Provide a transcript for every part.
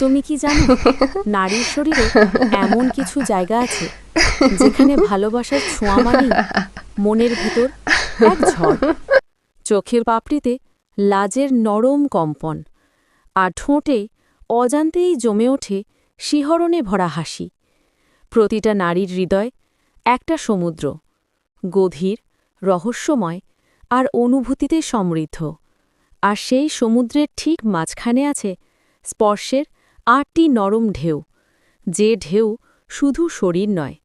তুমি কি জানো নারীর শরীরে এমন কিছু জায়গা আছে যেখানে ভালোবাসার ছোঁয়া মানেই মনের ভিতর এক ঝড়। চোখের পাপড়িতে লাজের নরম কম্পন আর ঠোঁটে অজান্তেই জমে ওঠে শিহরণে ভরা হাসি। প্রতিটা নারীর হৃদয় একটা সমুদ্র গভীর রহস্যময় আর অনুভূতিতে সমৃদ্ধ। আর সেই সমুদ্রের ঠিক মাঝখানে আছে স্পর্শের আটটি নরম ঢেউ। যে ঢেউ শুধু শরীর নয়,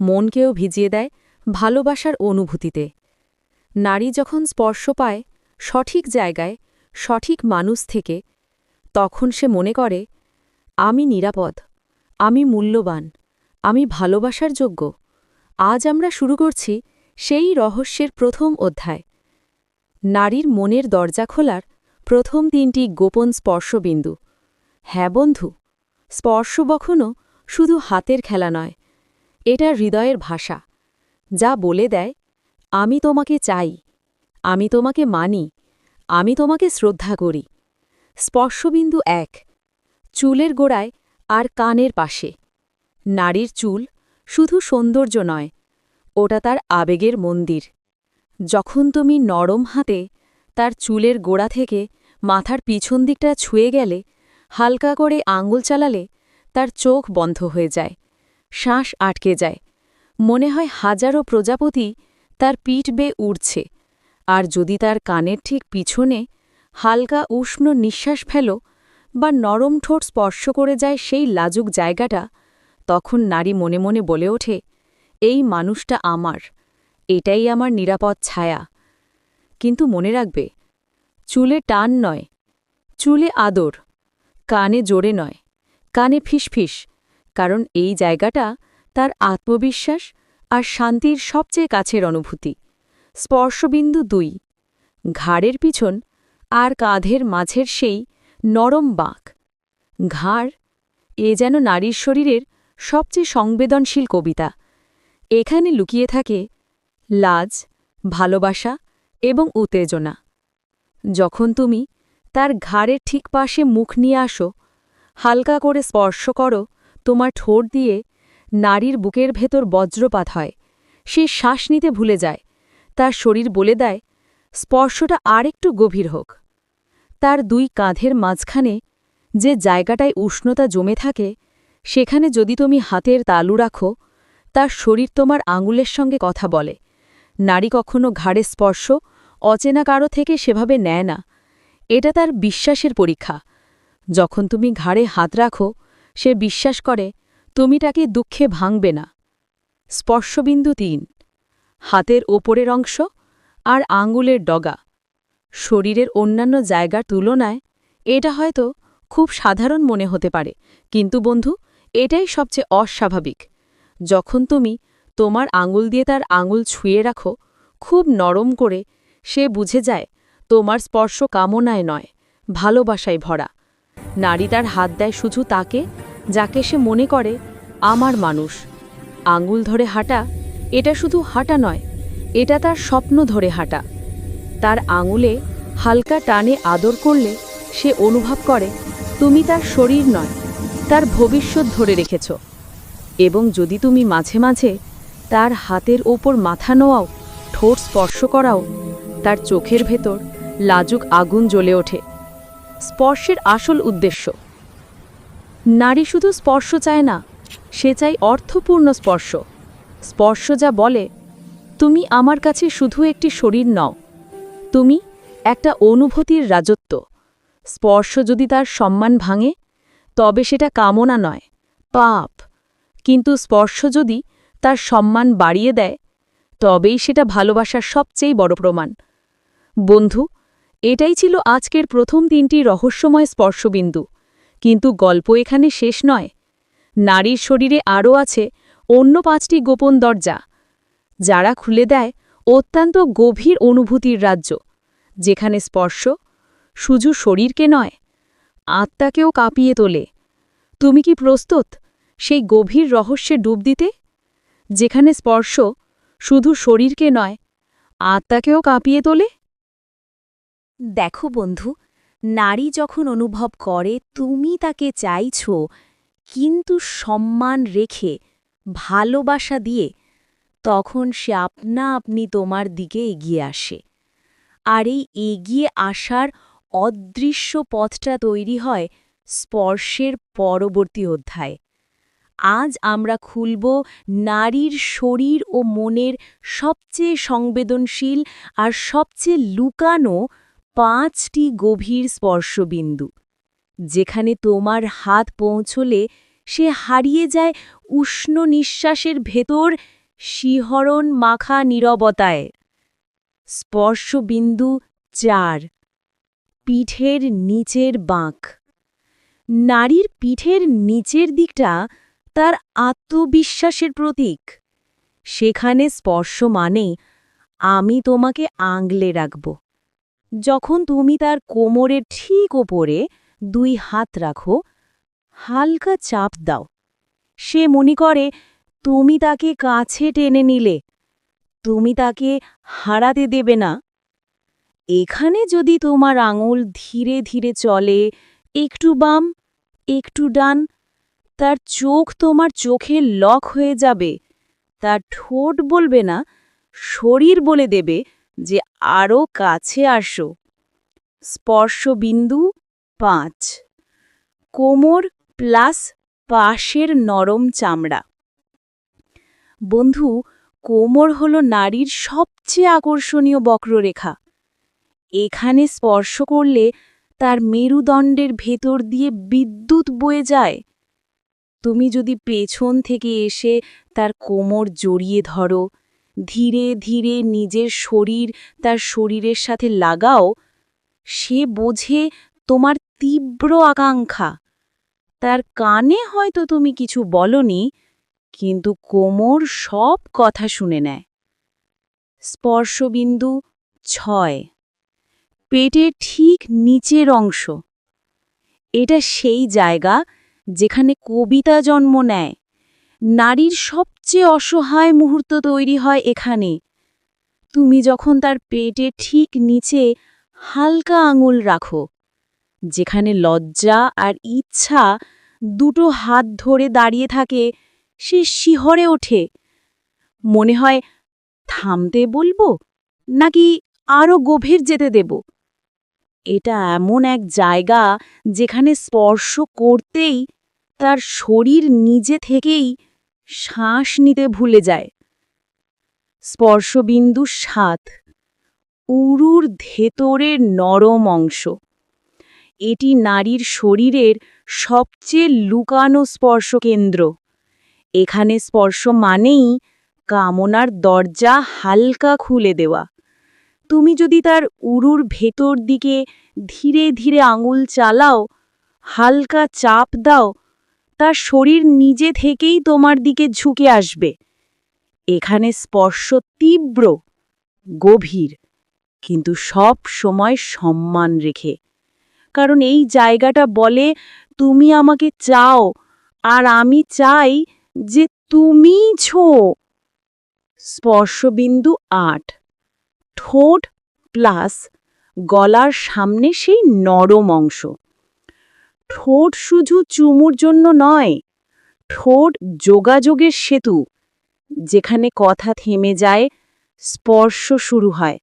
মনকেও ভিজিয়ে দেয় ভালোবাসার অনুভূতিতে। নারী যখন স্পর্শ পায় সঠিক জায়গায়, সঠিক মানুষ থেকে, তখন সে মনে করে, আমি নিরাপদ, আমি মূল্যবান, আমি ভালোবাসার যোগ্য। আজ আমরা শুরু করছি সেই রহস্যের প্রথম অধ্যায়। নারীর মনের দরজা খোলার প্রথম তিনটি গোপন স্পর্শবিন্দু। হ্যাঁ বন্ধু, স্পর্শ কখনও শুধু হাতের খেলা নয়, এটা হৃদয়ের ভাষা। যা বলে দেয়, আমি তোমাকে চাই, আমি তোমাকে মানি, আমি তোমাকে শ্রদ্ধা করি। স্পর্শবিন্দু এক, চুলের গোড়ায় আর কানের পাশে। নারীর চুল শুধু সৌন্দর্য নয়, ওটা তার আবেগের মন্দির। যখন তুমি নরম হাতে তার চুলের গোড়া থেকে মাথার পিছন দিকটা ছুঁয়ে গেলে হালকা করে আঙুল চালালে তার চোখ বন্ধ হয়ে যায়, শ্বাস আটকে যায়। মনে হয় হাজারো প্রজাপতি তার পিঠ বেয়ে উড়ছে, আর যদি তার কানের ঠিক পিছনে হালকা উষ্ণ নিঃশ্বাস ফেল বা নরম ঠোঁট স্পর্শ করে যায় সেই লাজুক জায়গাটা, তখন নারী মনে মনে বলে ওঠে, এই মানুষটা আমার, এটাই আমার নিরাপদ ছায়া। কিন্তু মনে রাখবে, চুলে টান নয়, চুলে আদর। কানে জোরে নয়, কানে ফিসফিস, কারণ এই জায়গাটা তার আত্মবিশ্বাস আর শান্তির সবচেয়ে কাছের অনুভূতি। স্পর্শবিন্দু দুই, ঘাড়ের পিছন আর কাঁধের মাঝের সেই নরম বাঁক। ঘাড় এ যেন নারীর শরীরের সবচেয়ে সংবেদনশীল কবিতা। এখানে লুকিয়ে থাকে লাজ, ভালোবাসা এবং উত্তেজনা। যখন তুমি তার ঘাড়ের ঠিক পাশে মুখ নিয়ে আসো। হালকা করে স্পর্শ করো। তোমার ঠোঁট দিয়ে নারীর বুকের ভেতর বজ্রপাত হয়। সে শ্বাস নিতে ভুলে যায়। তার শরীর বলে দেয়, স্পর্শটা আরেকটু গভীর হোক। তার দুই কাঁধের মাঝখানে যে জায়গাটায় উষ্ণতা জমে থাকে, সেখানে যদি তুমি হাতের তালু রাখো, তার শরীর তোমার আঙুলের সঙ্গে কথা বলে। নারী কখনো ঘাড়ে স্পর্শ অচেনা কারও থেকে সেভাবে নেয় না। এটা তার বিশ্বাসের পরীক্ষা। যখন তুমি ঘাড়ে হাত রাখো, সে বিশ্বাস করে তুমি তাকে দুঃখে ভাঙবে না। স্পর্শবিন্দু তিন, হাতের ওপরের অংশ আর আঙ্গুলের ডগা। শরীরের অন্যান্য জায়গার তুলনায় এটা হয়তো খুব সাধারণ মনে হতে পারে, কিন্তু বন্ধু, এটাই সবচেয়ে অস্বাভাবিক। যখন তুমি তোমার আঙুল দিয়ে তার আঙুল ছুঁয়ে রাখো, খুব নরম করে সে বুঝে যায় তোমার স্পর্শ কামনায় নয়, ভালোবাসায় ভরা। নারী তার হাত দেয় শুধু তাকে, যাকে সে মনে করে, আমার মানুষ। আঙুল ধরে হাঁটা, এটা শুধু হাঁটা নয়, এটা তার স্বপ্ন ধরে হাঁটা। তার আঙুলে হালকা টানে আদর করলে সে অনুভব করে, তুমি তার শরীর নয়, তার ভবিষ্যৎ ধরে রেখেছ। এবং যদি তুমি মাঝে মাঝে তার হাতের ওপর মাথা নোয়াও, ঠোঁট স্পর্শ করাও, তার চোখের ভেতর লাজুক আগুন জ্বলে ওঠে। স্পর্শের আসল উদ্দেশ্য। নারী শুধু স্পর্শ চায় না, সে চাই অর্থপূর্ণ স্পর্শ। স্পর্শ যা বলে, তুমি আমার কাছে শুধু একটি শরীর নও, তুমি একটা অনুভূতির রাজত্ব। স্পর্শ যদি তার সম্মান ভাঙে, তবে সেটা কামনা নয়, পাপ। কিন্তু স্পর্শ যদি তার সম্মান বাড়িয়ে দেয়, তবেই সেটা ভালোবাসার সবচেয়ে বড় প্রমাণ। বন্ধু এটাই ছিল আজকের প্রথম তিনটি রহস্যময় স্পর্শবিন্দু। কিন্তু গল্প এখানে শেষ নয়। নারীর শরীরে আরও আছে অন্য পাঁচটি গোপন দরজা, যারা খুলে দেয় অত্যন্ত গভীর অনুভূতির রাজ্য, যেখানে স্পর্শ শুধু শরীরকে নয়, আত্মাকেও কাঁপিয়ে তোলে। তুমি কি প্রস্তুত সেই গভীর রহস্যে ডুব দিতে? যেখানে স্পর্শ শুধু শরীরকে নয়, আত্মাকেও কাঁপিয়ে তোলে? দেখো বন্ধু, নারী যখন অনুভব করে, তুমি তাকে চাইছ কিন্তু সম্মান রেখে, ভালোবাসা দিয়ে, তখন সে আপনা আপনি তোমার দিকে এগিয়ে আসে। আর এই এগিয়ে আসার অদৃশ্য পথটা তৈরি হয় স্পর্শের পরবর্তী অধ্যায়। আজ আমরা খুলব নারীর শরীর ও মনের সবচেয়ে সংবেদনশীল আর সবচেয়ে লুকানো পাঁচটি গভীর স্পর্শবিন্দু, যেখানে তোমার হাত পৌঁছলে সে হারিয়ে যায় উষ্ণ নিঃশ্বাসের ভেতর শিহরণ মাখা নীরবতায়। স্পর্শবিন্দু চার, পিঠের নিচের বাঁক। নারীর পিঠের নিচের দিকটা তার আত্মবিশ্বাসের প্রতীক। সেখানে স্পর্শ মানে আমি তোমাকে আংলে রাখব। যখন তুমি তার কোমরের ঠিক ওপরে দুই হাত রাখো, হালকা চাপ দাও। সে মনে করে, তুমি তাকে কাছে টেনে নিলে, তুমি তাকে হারাতে দেবে না। এখানে যদি তোমার আঙুল ধীরে ধীরে চলে, একটু বাম, একটু ডান, তার চোখ তোমার চোখে লক হয়ে যাবে, তার ঠোঁট বলবে না, শরীর বলে দেবে যে আরও কাছে আসো। স্পর্শবিন্দু পাঁচ। কোমর প্লাস পাশের নরম চামড়া। বন্ধু, কোমর হল নারীর সবচেয়ে আকর্ষণীয় বক্ররেখা। এখানে স্পর্শ করলে তার মেরুদণ্ডের ভেতর দিয়ে বিদ্যুৎ বয়ে যায়। তুমি যদি পেছন থেকে এসে তার কোমর জড়িয়ে ধরো ধীরে ধীরে নিজের শরীর তার শরীরের সাথে লাগাও, সে বোঝে তোমার তীব্র আকাঙ্ক্ষা। তার কানে হয়তো তুমি কিছু বলনি, কিন্তু কোমর সব কথা শুনে নেয়। স্পর্শবিন্দু ছয়। পেটের ঠিক নিচের অংশ। এটা সেই জায়গা যেখানে কবিতা জন্ম নেয়। নারীর সবচেয়ে অসহায় মুহূর্ত তৈরি হয় এখানে। তুমি যখন তার পেটে ঠিক নিচে হালকা আঙুল রাখো, যেখানে লজ্জা আর ইচ্ছা দুটো হাত ধরে দাঁড়িয়ে থাকে, সে শিহরে ওঠে। মনে হয়, থামতে বলব নাকি আরও গভীর যেতে দেব? এটা এমন এক জায়গা যেখানে স্পর্শ করতেই তার শরীর নিজে থেকেই শ্বাস নিতে ভুলে যায়। স্পর্শবিন্দু সাত, উরুর ভেতরের নরম অংশ। এটি নারীর শরীরের সবচেয়ে লুকানো স্পর্শকেন্দ্র। এখানে স্পর্শ মানেই কামনার দরজা হালকা খুলে দেওয়া। তুমি যদি তার উরুর ভেতর দিকে ধীরে ধীরে আঙুল চালাও, হালকা চাপ দাও তার শরীর নিজে থেকেই তোমার দিকে ঝুঁকে আসবে। এখানে স্পর্শ তীব্র, গভীর, কিন্তু সব সময় সম্মান রেখে। কারণ এই জায়গাটা বলে, তুমি আমাকে চাও, আর আমি চাই যে তুমি ছো। স্পর্শবিন্দু আট, ঠোঁট প্লাস, গলার সামনে সেই নরম অংশ। ঠোঁট শুধু চুমুর জন্য নয়, ঠোঁট যোগাযোগের সেতু, যেখানে কথা থেমে যায়, স্পর্শ শুরু হয়।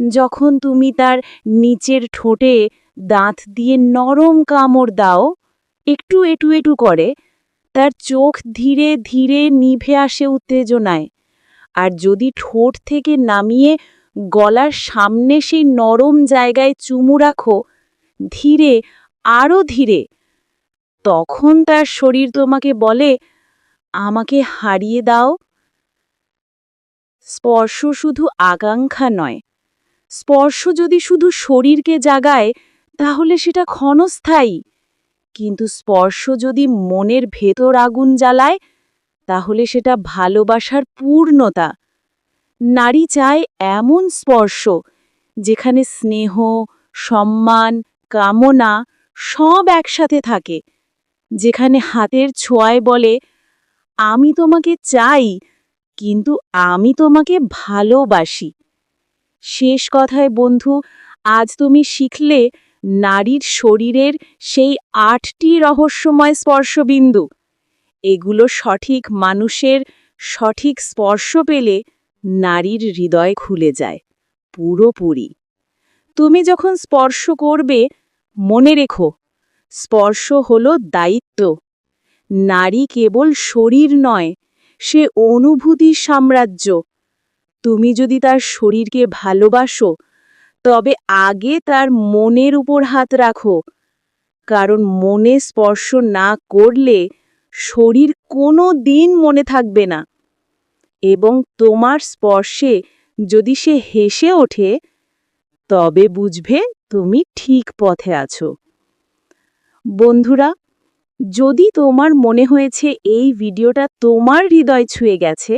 যখন তুমি তার নিচের ঠোঁটে দাঁত দিয়ে নরম কামড় দাও, একটু এটু এটু করে, তার চোখ ধীরে ধীরে নিভে আসে উত্তেজনায়। আর যদি ঠোঁট থেকে নামিয়ে গলার সামনে সেই নরম জায়গায় চুমু রাখো, ধীরে আরও ধীরে। তখন তার শরীর তোমাকে বলে, আমাকে হারিয়ে দাও। স্পর্শ শুধু আকাঙ্ক্ষা নয়। স্পর্শ যদি শুধু শরীরকে জাগায়, তাহলে সেটা ক্ষণস্থায়ী। কিন্তু স্পর্শ যদি মনের ভেতর আগুন জ্বালায়, তাহলে সেটা ভালোবাসার পূর্ণতা। নারী চায় এমন স্পর্শ, যেখানে স্নেহ, সম্মান, কামনা সব একসাথে থাকে। যেখানে হাতের ছোঁয়ায় বলে, আমি তোমাকে চাই, কিন্তু আমি তোমাকে ভালোবাসি। শেষ কথায়, বন্ধু, আজ তুমি শিখলে নারীর শরীরের সেই আটটি রহস্যময় স্পর্শবিন্দু। এগুলো সঠিক মানুষের সঠিক স্পর্শ পেলে নারীর হৃদয় খুলে যায়, পুরোপুরি। তুমি যখন স্পর্শ করবে মনে রেখো, স্পর্শ হলো দায়িত্ব। নারী কেবল শরীর নয়, সে অনুভূতির সাম্রাজ্য। তুমি যদি তার শরীরকে ভালোবাসো, তবে আগে তার মনের উপর হাত রাখো। কারণ মনে স্পর্শ না করলে শরীর কোনো দিন মনে থাকবে না। এবং তোমার স্পর্শে যদি সে হেসে ওঠে তবে বুঝবে তুমি ঠিক পথে আছো। বন্ধুরা, যদি তোমার মনে হয়েছে এই ভিডিওটা তোমার হৃদয় ছুঁয়ে গেছে,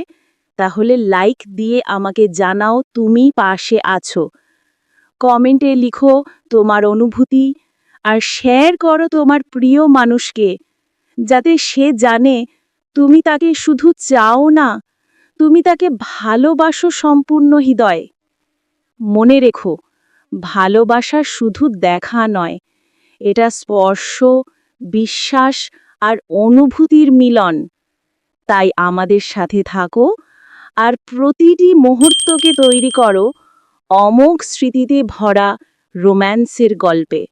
তাহলে লাইক দিয়ে আমাকে জানাও তুমি পাশে আছো। কমেন্টে লিখো তোমার অনুভূতি আর শেয়ার করো তোমার প্রিয় মানুষকে, যাতে সে জানে তুমি তাকে শুধু চাও না, তুমি তাকে ভালোবাসো সম্পূর্ণ হৃদয়। মনে রেখো ভালোবাসা শুধু দেখা নয়, এটা স্পর্শ, বিশ্বাস আর অনুভূতির মিলন। তাই আমাদের সাথে থাকো আর প্রতিটি মুহূর্তকে তৈরি করো অমোঘ স্মৃতিতে ভরা রোম্যান্সের গল্পে।